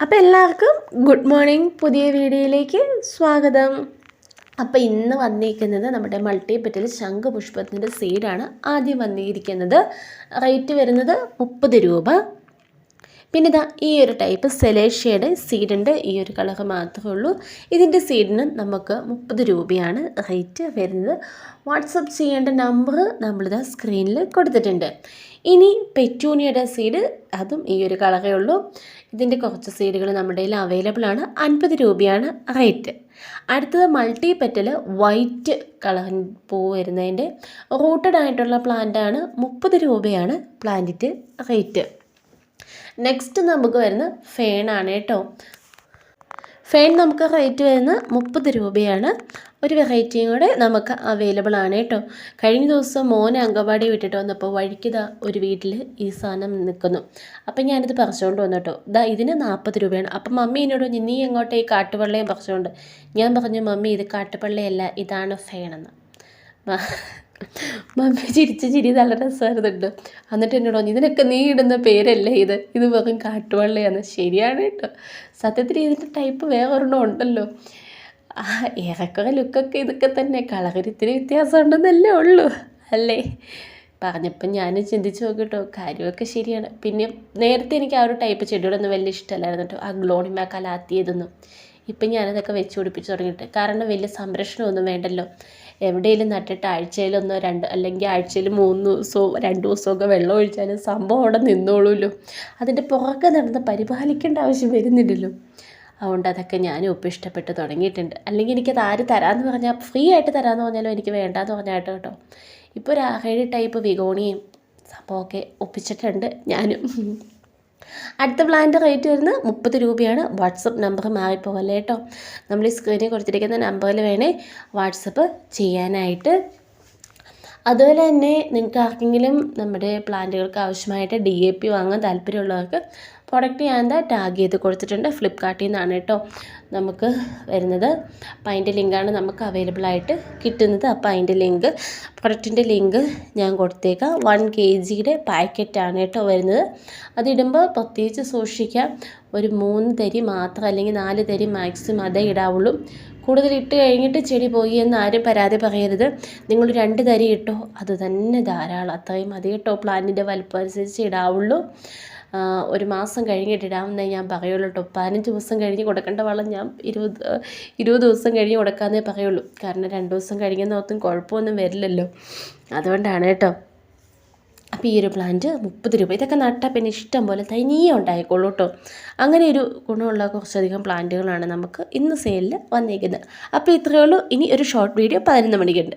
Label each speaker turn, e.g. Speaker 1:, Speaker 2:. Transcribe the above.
Speaker 1: അപ്പോൾ എല്ലാവർക്കും good morning. പുതിയ വീഡിയോയിലേക്ക് സ്വാഗതം. അപ്പോൾ ഇന്ന് വന്നിരിക്കുന്നത് നമ്മുടെ മൾട്ടിപ്പറ്റിൽ ശംഖുപുഷ്പത്തിന്റെ സീഡാണ് ആദ്യം വന്നിരിക്കുന്നത് റേറ്റ് വരുന്നത് മുപ്പത് രൂപ. പിന്നെ ഇതാ ഈ ഒരു ടൈപ്പ് സെലേഷ്യയുടെ സീഡുണ്ട് ഈ ഒരു കളർ മാത്രമേ ഉള്ളൂ. ഇതിന്റെ സീഡിന് നമുക്ക് മുപ്പത് രൂപയാണ് റേറ്റ് വരുന്നത്. വാട്സപ്പ് ചെയ്യേണ്ട നമ്പർ നമ്മളിതാ സ്ക്രീനിൽ കൊടുത്തിട്ടുണ്ട്. ഇനി പെറ്റൂണിയുടെ സീഡ് അതും ഈ ഒരു കളറേ ഉള്ളൂ. ഇതിന്റെ കുറച്ച് സീഡുകൾ നമ്മുടെ കയ്യിൽ അവൈലബിൾ ആണ്. അൻപത് രൂപയാണ് റേറ്റ് അടുത്തത് മൾട്ടി പെറ്റൽ വൈറ്റ് കളർ പൂ വരുന്നതിന്റെ റൂട്ടഡ് ആയിട്ടുള്ള പ്ലാന്റാണ് മുപ്പത് രൂപയാണ് പ്ലാന്റിന്റെ റേറ്റ് നെക്സ്റ്റ് നമുക്ക് വരുന്ന ഫേണാണ് കേട്ടോ. ഫേൺ നമുക്ക് റേറ്റ് വരുന്നത് മുപ്പത് രൂപയാണ്. ഒരു വെറൈറ്റിയും കൂടെ നമുക്ക് അവൈലബിൾ ആണ് കേട്ടോ. കഴിഞ്ഞ ദിവസം മോനെ അങ്കവാടി വിട്ടിട്ട് വന്നപ്പോൾ വഴിക്കിതാ ഒരു വീട്ടിൽ ഈ സാധനം നിൽക്കുന്നു. അപ്പം ഞാനിത് പറിച്ചുകൊണ്ട് വന്നു കേട്ടോ. ഇതാ ഇതിന് നാൽപ്പത് രൂപയാണ്. അപ്പം മമ്മി എന്നോട് നീ എങ്ങോട്ടേ ഈ കാട്ടുപള്ളയും പറിച്ചുകൊണ്ട് ഞാൻ പറഞ്ഞു മമ്മി ഇത് കാട്ടുപള്ളയല്ല ഇതാണ് ഫേണെന്ന് മമ്മി ചിരിച്ച് ചിരി നല്ല രസമായിരുന്നുണ്ട്. എന്നിട്ട് എന്നോട് പറഞ്ഞു ഇതിനൊക്കെ നീ ഇടുന്ന പേരല്ലേ ഇത്? ഇത് വെറും കാട്ടുവള്ളയാണ്. ശരിയാണ് കേട്ടോ. സത്യത്തിൽ ഇതിന്റെ ടൈപ്പ് വേറൊരെണ്ണം ഉണ്ടല്ലോ. ഏറെക്കുറെ ലുക്കൊക്കെ ഇതൊക്കെ തന്നെ. കളറിത്തിരി വ്യത്യാസം ഉണ്ടെന്നല്ലേ ഉള്ളൂ അല്ലേ? പറഞ്ഞപ്പം ഞാൻ ചിന്തിച്ച് നോക്കിട്ടോ കാര്യമൊക്കെ ശരിയാണ്. പിന്നെ നേരത്തെ എനിക്ക് ആ ഒരു ടൈപ്പ് ചെടികളൊന്നും വലിയ ഇഷ്ടമല്ലായിരുന്നു കേട്ടോ. ആ ഗ്ലോണിമ കലാത്തിയതൊന്നും ഇപ്പം ഞാനതൊക്കെ വെച്ച് പിടിപ്പിച്ച് തുടങ്ങിയിട്ട്. കാരണം വലിയ സംരക്ഷണമൊന്നും വേണ്ടല്ലോ. എവിടെയെങ്കിലും നട്ടിട്ട് ആഴ്ചയിലൊന്നോ രണ്ട് അല്ലെങ്കിൽ ആഴ്ചയിൽ മൂന്ന് ദിവസമോ രണ്ട് ദിവസമൊക്കെ വെള്ളം ഒഴിച്ചാലും സംഭവം അവിടെ നിന്നോളൂല്ലോ. അതിന്റെ പുറകെ നടന്ന് പരിപാലിക്കേണ്ട ആവശ്യം വരുന്നില്ലല്ലോ. അതുകൊണ്ട് അതൊക്കെ ഞാനും ഒപ്പം ഇഷ്ടപ്പെട്ട് തുടങ്ങിയിട്ടുണ്ട്. അല്ലെങ്കിൽ എനിക്കത് ആര് തരാമെന്ന് പറഞ്ഞാൽ ഫ്രീ ആയിട്ട് തരാമെന്ന് പറഞ്ഞാലും എനിക്ക് വേണ്ടാന്ന് പറഞ്ഞാട്ടോ കേട്ടോ. ഇപ്പോൾ ഒരു ആഹേഴി ടൈപ്പ് വിഗോണിയും സംഭവമൊക്കെ ഒപ്പിച്ചിട്ടുണ്ട് ഞാനും. അടുത്ത പ്ലാനിന്റെ റേറ്റ് വരുന്നത് മുപ്പത് രൂപയാണ്. വാട്സപ്പ് നമ്പർ മാറിപ്പോകല്ലേ കേട്ടോ. നമ്മൾ ഈ സ്ക്രീനിൽ കൊടുത്തിരിക്കുന്ന നമ്പറിൽ വേണേൽ വാട്സപ്പ് ചെയ്യാനായിട്ട്. അതുപോലെ തന്നെ നിങ്ങൾക്ക് ആർക്കെങ്കിലും നമ്മുടെ പ്ലാന്റുകൾക്ക് ആവശ്യമായിട്ട് ഡി എ പി വാങ്ങാൻ താല്പര്യമുള്ളവർക്ക് പ്രൊഡക്റ്റ് ഞാൻ എന്താ ടാഗ് ചെയ്ത് കൊടുത്തിട്ടുണ്ട്. ഫ്ലിപ്കാർട്ടിൽ നിന്നാണ് കേട്ടോ നമുക്ക് വരുന്നത്. അപ്പം അതിന്റെ ലിങ്കാണ് നമുക്ക് അവൈലബിൾ ആയിട്ട് കിട്ടുന്നത്. അപ്പോൾ അതിന്റെ ലിങ്ക് പ്രൊഡക്റ്റിന്റെ ലിങ്ക് ഞാൻ കൊടുത്തേക്കാം. വൺ കെ ജിയുടെ പാക്കറ്റാണ് കേട്ടോ വരുന്നത്. അതിടുമ്പോൾ പ്രത്യേകിച്ച് സൂക്ഷിക്കാം. ഒരു മൂന്ന് തരി മാത്രം അല്ലെങ്കിൽ നാല് തരി മാക്സിമം അതേ ഇടാവുള്ളൂ. കൂടുതൽ ഇട്ട് കഴിഞ്ഞിട്ട് ചെടി പോയി എന്ന് ആരും പരാതി പറയരുത്. നിങ്ങൾ രണ്ട് തരി ഇട്ടോ. അത് തന്നെ ധാരാളം. അത്രയും മതി കേട്ടോ. പ്ലാന്റിന്റെ വലുപ്പം അനുസരിച്ച് ഇടാവുള്ളൂ. ഒരു മാസം കഴിഞ്ഞിട്ട് ഇടാമെന്നേ ഞാൻ പറയുള്ളൂ കേട്ടോ പതിനഞ്ച് ദിവസം കഴിഞ്ഞ് കൊടുക്കേണ്ട വളം ഞാൻ ഇരുപത് ഇരുപത് ദിവസം കഴിഞ്ഞ് കൊടുക്കാമെന്നേ പറയുള്ളൂ. കാരണം രണ്ട് ദിവസം കഴിഞ്ഞെന്നോർത്തും കുഴപ്പമൊന്നും വരില്ലല്ലോ. അതുകൊണ്ടാണ് കേട്ടോ അപ്പോൾ ഈ ഒരു പ്ലാന്റ് മുപ്പത് രൂപ. ഇതൊക്കെ നട്ടാൽ പിന്നെ ഇഷ്ടം പോലെ തനിയെ ഉണ്ടായിക്കോളൂ കേട്ടോ അങ്ങനെ ഒരു ഗുണമുള്ള കുറച്ചധികം പ്ലാന്റുകളാണ് നമുക്ക് ഇന്ന് സെയിലിൽ വന്നിരിക്കുന്നത് അപ്പോൾ ഇത്രയേ ഉള്ളൂ. ഇനി ഒരു ഷോർട്ട് വീഡിയോ പതിനൊന്ന് മണിക്കുണ്ട്.